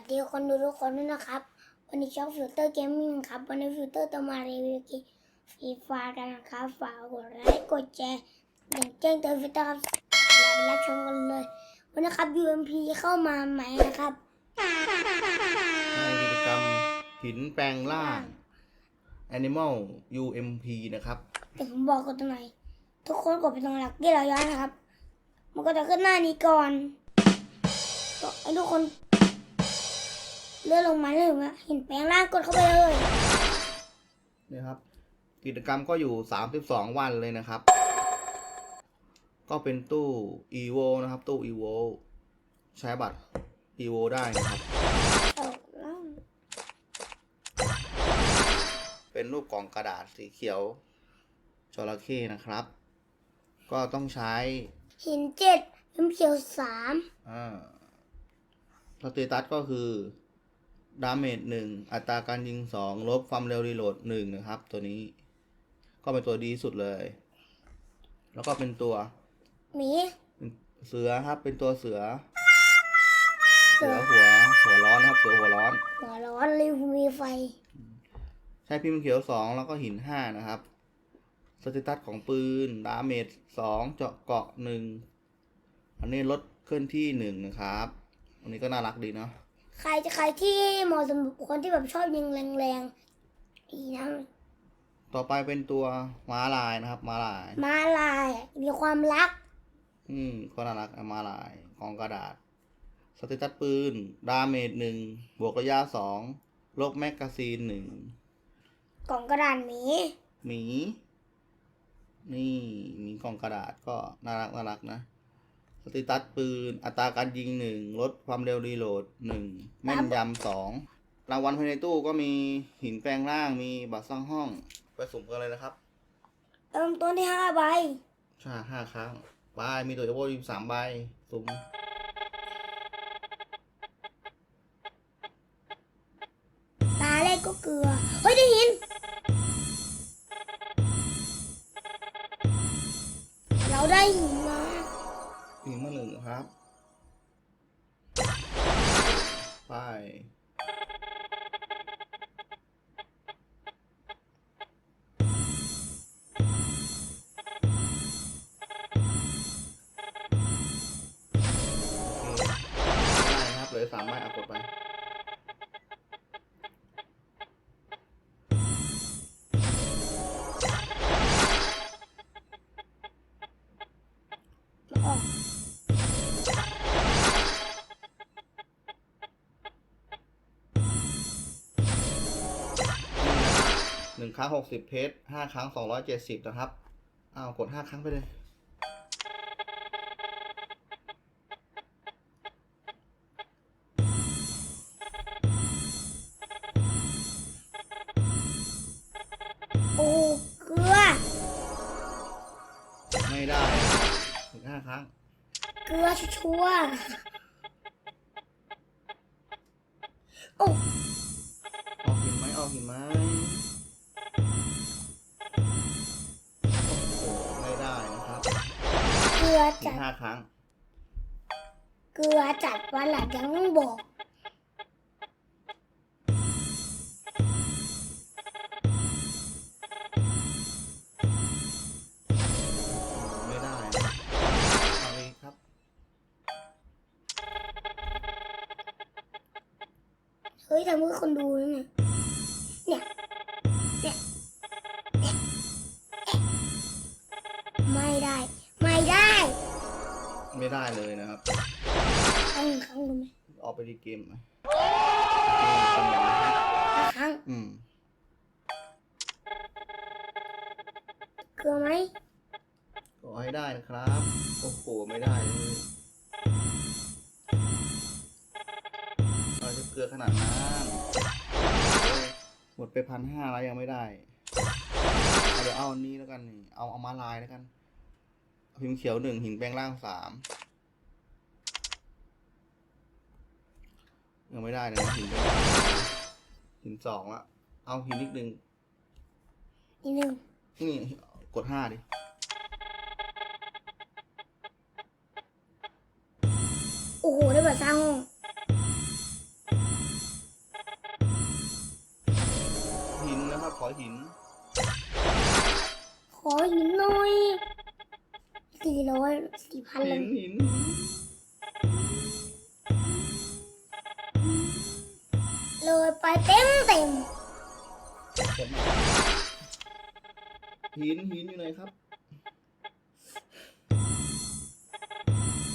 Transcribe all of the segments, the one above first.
วัสดีคนดูทุกคนด้วยนะครับ วันนี้ช่องฟิลเตอร์เกมมิ่งครับวันนี้ฟิลเตอร์จะมารีวิวเกมฟรีไฟากันนะครับฝากกดไลค์กดแชร์อย่างแจ้งเตือนฟิลเตอร์ครับเราไปรับชมกันเลย วันนี้ครับ UMP เข้ามาใหม่นะครับในกิจกรรมหินแปลงร่าง Animal UMP นะครับแต่ผมบอกกันตรงไหนทุกคนกดไปตรงหลักที่เราย้อนนะครับ มันก็จะขึ้นหน้านี้ก่อนก็ให้ทุกคน เลื่อนลงมาเลยว่าเห็นแปลงร่างกดเข้าไปเลยนี่ครับ กิจกรรมก็อยู่ 32 วันเลยนะครับ ก็เป็นตู้ EVO นะครับ ตู้ EVO ใช้บัตร EVO ได้นะครับเอาแล้วเป็นรูปกล่องกระดาษสีเขียวจระเข้นะครับ ก็ต้องใช้หินเจ็ดน้ำเขียวสามอ่าสเตตัสก็คือ ดาเมจหนึ่งอัตราการยิงสองลบความเร็วรีโหลดหนึ่งนะครับ ตัวนี้ก็เป็นตัวดีที่สุดเลย แล้วก็เป็นตัวหมีเป็นเสือครับ เป็นตัวเสือ เสือหัวหัวร้อนนะครับ เสือหัวร้อน หัวร้อนริวมีไฟ ใช้พิมพ์เขียวสองแล้วก็หินห้านะครับสเตตัสของปืนดาเมจสองเจาะเกาะหนึ่งอันนี้ลดเคลื่อนที่หนึ่งนะครับ อันนี้ก็น่ารักดีเนาะ ใครจะใครที่เหมาะสำหรับคนที่แบบชอบยิงแรงๆอีนะต่อไปเป็นตัวม้าลายนะครับ ม้าลาย มาลาย มีความรัก อืมก็น่ารักอะม้าลายของกระดาษ สเตตัสปืน ดาเมจหนึ่งบวกระยะสองลบแมกกาซีนหนึ่งกล่องกระดาษหมี หมี นี่หมีกล่องกระดาษก็น่ารักน่ารักนะ สเตตัสปืน อัตราการยิงหนึ่งลดความเร็วรีโหลดหนึ่งแม่นยำสองรางวัลภายในตู้ก็มีหินแปลงร่างมีบัตรสร้างห้องไปสุ่มกันเลยนะครับ เริ่มต้นที่ห้าใบใช่ห้าครั้งบายมีตัวเอโวยิมสามใบสุ่มตาแรกก็เกลือ เฮ้ยได้ยิน เราได้หินมาหิน ไครั้งหกสิบเพชรห้าครั้งสองร้อยเจ็ดสิบนะครับอ้าวกดห้าครั้งไปเลย โอ้เกลือ ไม่ได้ถึงห้าครั้ง เกลือชัวร์ๆโอ้ ออกหินไหมออกหินไหม ห้าครั้ง เกลือจัดวันหลังยังต้องบอก ไม่ได้นะเอาอีกครับ เฮ้ยทำเพื่อคนดูนะเนี่ยเนี่ย ไม่ได้เลยนะครับครั้งหนึ่งครั้งดูไหมออกไปดีเกมไหมเกมสมองนะครับห้าครั้งอืมเกลือไหมขอให้ได้นะครับ โอ้โห ไม่ได้เลยเราจะเกลือขนาดนั้นหมดไปพันห้าแล้วยังไม่ได้เอาเดี๋ยวเอาอันนี้แล้วกันนี่เอาเอามาลายแล้วกัน พินเขียวหนึ่งหินแปลงร่างสามยังไม่ได้นะหินแปงหินสองละเอาหินอีกหนึ่งอีกหนึ่งนี่กดห้าดิโอ้โหได้แบบสร้างงหินนะครับขอหิน ขอหินหน่อย สี่ร้อยสี่พันเลหิยนหินเลยไปเต็มเต็มเต็มหินหินอยู่ไหนครับ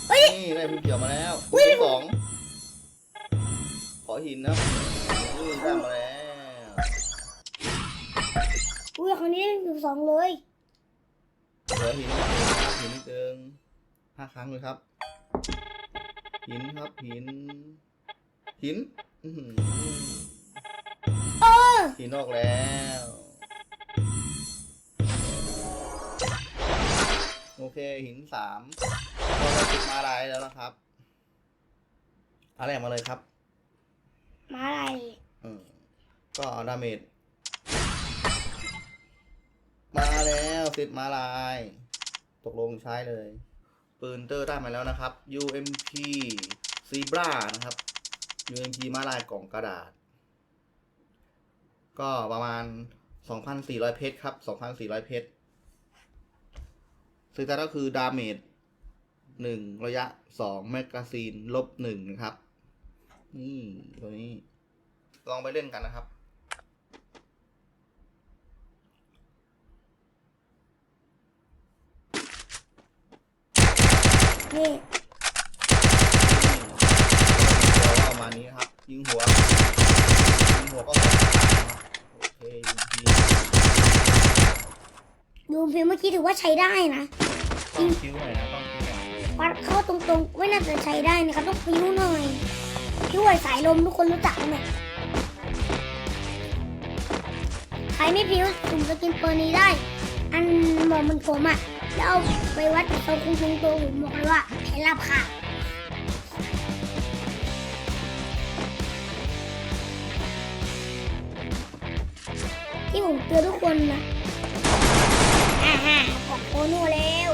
เฮ้ยนี่ได้พิมพ์เขียวมาแล้วอุ๊ยสองขอหินนะนี่ได้มาแล้วอุ้ยครั้งนี้ได้อยู่สองเลยเหลือหิน หินนิดนึงห้าครั้งเลยครับ หินครับหิน หินอื้อหือเออหินออกแล้วโอเคหินสามก็ได้ติดมาลายแล้วนะครับอะไรมาเลยครับ มาอะไรเออก็เอาดาเมจมาแล้วติดมาลาย ตกลงใช้เลย ปืนเตอร์ได้มาแล้วนะครับ UMP Zebra นะครับ UMP มาลายกล่องกระดาษ ก็ประมาณ 2,400 เพชรครับ 2,400 เพชรซึ่งแต่ก็คือดาเมจ1ระยะ2แมกกาซีนลบ1นะครับ นี่ ตัวนี้ ลองไปเล่นกันนะครับ นี่ตัวประมาณนี้นะครับ ยิงหัว ยิงหัวก็สองนัดนะครับโอเคยิงทีดูเพลงเมื่อกี้ถือว่าใช้ได้นะ ต้องคิ้วหน่อยนะต้องคิ้วหน่อยวัดเข้าตรงๆไม่น่าจะใช้ได้นะครับต้องพิ้วหน่อยพิ้วไหวสายลมทุกคนรู้จักไหมเนี่ยใครไม่พิ้วสุ่มสกินเปอร์นี้ได้ อันหมอมันผมอะ แล้วเราไปวัดตัวคุงคุงตัวผมบอกเลยว่าแพ้รับค่ะที่ผมเตือนทุกคนนะอ่าฮะของโคโน่แล้ว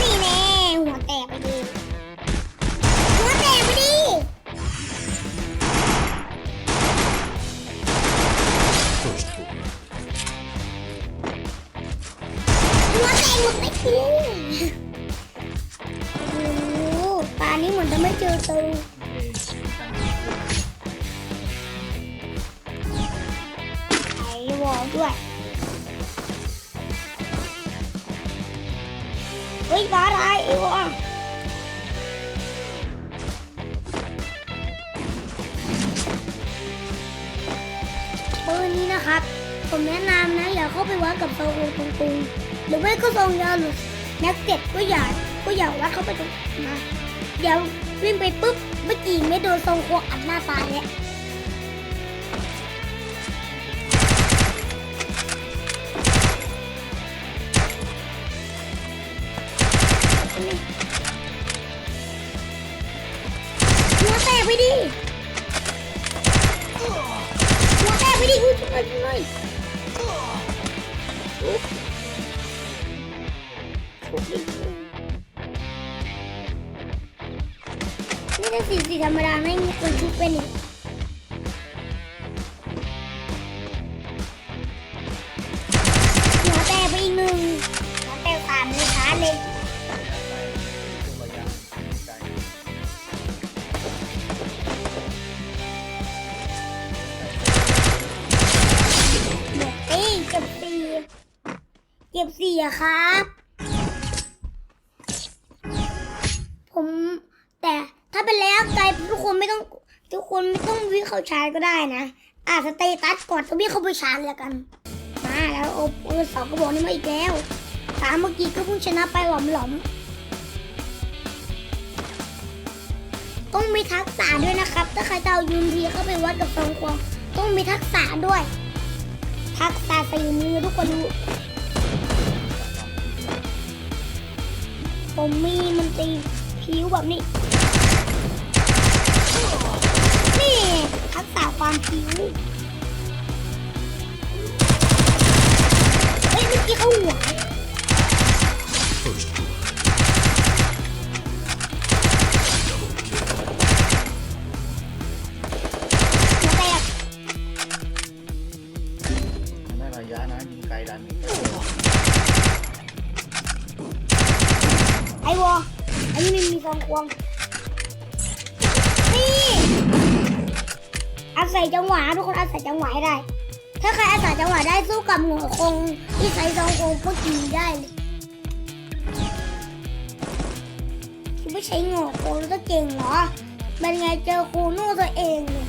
นี่แน่หัวแตกไป เฮ้ยบ้าอะไรไอ้วอลปืนนี้นะครับ ผมแนะนำนะอย่าเข้าไปวัดกับโซโลตรงๆหรือไม่ก็ทรงยาหรือแม็กเก็ตก็อย่าก็อย่าวัดเข้าไปตรงนะอย่าวิ่งไปปุ๊บเมื่อกี้ไม่โดนทรงควงอัดหน้าตายแล้วหัว ไม่ได้สีสีธรรมดาไม่มีคนชุบเป็นอีกหัวแตกไปอีกหนึ่งหัวแตกสามเลยชาเลยช่วงระยะไกลเดี๋ยวเอ้ยเก็บสี่เก็บสี่อะครับ ผม แต่ถ้าเป็นระยะไกลทุกคนไม่ต้อง ทุกคนไม่ต้องวิ่งเข้าชาร์จก็ได้นะอาจจะเตตัสก่อนจะวิ่งเข้าไปชาร์จแล้วกัน มาแล้วโอ้ปืนสองกระบอกนี้มาอีกแล้วตามเมื่อกี้ก็เพิ่งชนะไปหลอมหลอมๆต้องมีทักษะด้วยนะครับ ถ้าใครจะเอายูนทีเข้าไปวัดกับทรงควงต้องมีทักษะด้วย ทักษะสีมือทุกคนดูผมมีมันตีผิวแบบนี้ ทักษะความคิ้วเฮ้ยเมื่อกี้เขาหัวได้ระยะนะยิงไกลดันไอ้ออันนี้มัมีสองควง ทุกคนอาศัยจังหวะให้ได้ ถ้าใครอาศัยจังหวะได้สู้กับหัวคงที่ใช้ซองคงพวกกินได้เลยคิดว่าใช้หัวคงแล้วจะเก่งเหรอเป็นไงเจอครูนู่ตัวเองเลย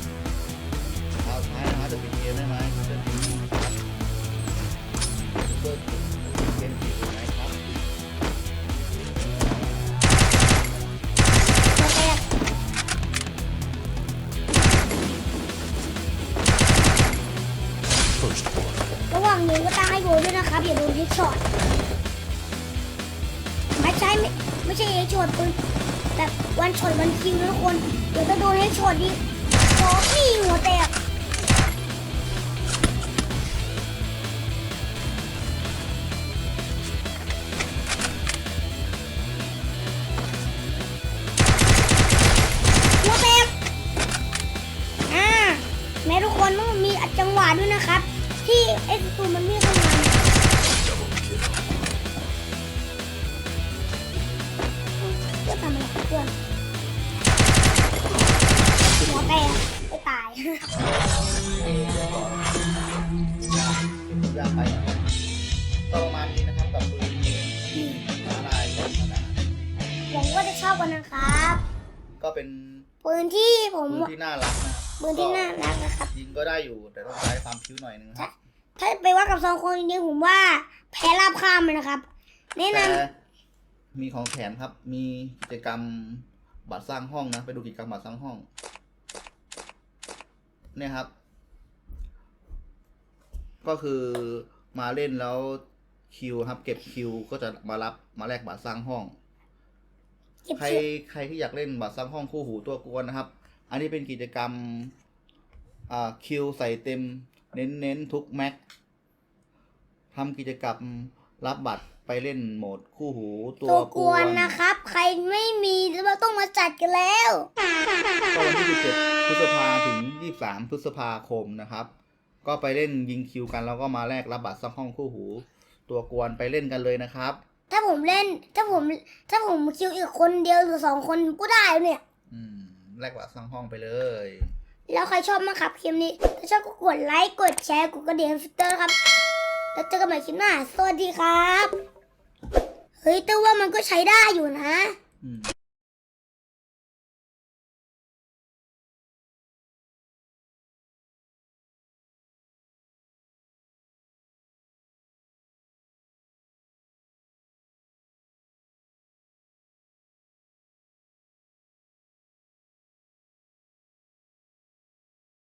ระหว่างนี้ก็ตั้งให้โบด้วยนะครับอย่าโดนเฮดช็อตไม่ใช่ไม่ไม่ใช่เฮดช็อตปืนแบบวันช็อตวันคิวนะทุกคนเดี๋ยวจะโดนเฮดช็อตดิโอ้นี่หัวแตกหัวแตกอ่าแม้ทุกคนต้องมีจังหวะด้วยนะครับ ที่ไอ้ศัตรูมันไม่เข้ามาเพื่อทำอะไรเพื่อนหัวแตกไม่ตายยากไปนะครับก็ประมาณนี้นะครับกับปืนมาลายกองกระดาษหวังว่าจะชอบกันนะครับ ก็เป็นปืนที่ผม ปืนที่น่ารักนะครับ ปืนที่น่ารักนะครับ ยิงก็ได้อยู่แต่ต้องใช้ความคิ้วหน่อยนึงครับถ้าไปว่ากับสองคนจริงๆผมว่าแพ้ราบข้ามเลยนะครับแนะนแต่มีของแถมครับ มีกิจกรรมบัตรสร้างห้องนะไปดูกิจกรรมบัตรสร้างห้อง เนี่ยครับ ก็คือมาเล่นแล้วคิวครับ เก็บคิวก็จะมารับมาแลกบัตรสร้างห้องำเก็บใครเชือกใครที่อยากเล่นบัตรสร้างห้องคู่หูตัวกวนนะครับ อันนี้เป็นกิจกรรมอ่าคิวใส่เต็มเน้นเน้นทุกแม็กทำกิจกรรมรับบัตรไปเล่นโหมดคู่หูตัวตัวกกววนนนะครับ ใครไม่มีเราต้องมาจัดกันแล้วก็วันที่17พฤษภาถึง 23 พฤษภาคมนะครับ ก็ไปเล่นยิงคิวกันแล้วก็มาแลกรับบัตรสร้างห้องคู่หู ตัวกวนไปเล่นกันเลยนะครับ ถ้าผมเล่นถ้าผม ถ้าผมคิวอีกคนเดียวหรือสองคนก็ได้เนี่ย อืม แลกบัตรสร้างห้องไปเลย แล้วใครชอบมากครับคลิปนี้ ถ้าชอบก็กดไลค์กดแชร์กดกระดิ่งฟิลเตอร์ครับ แล้วเจอกันใหม่คลิปหน้า สวัสดีครับ เฮ้ยแต่ว่ามันก็ใช้ได้อยู่นะอืม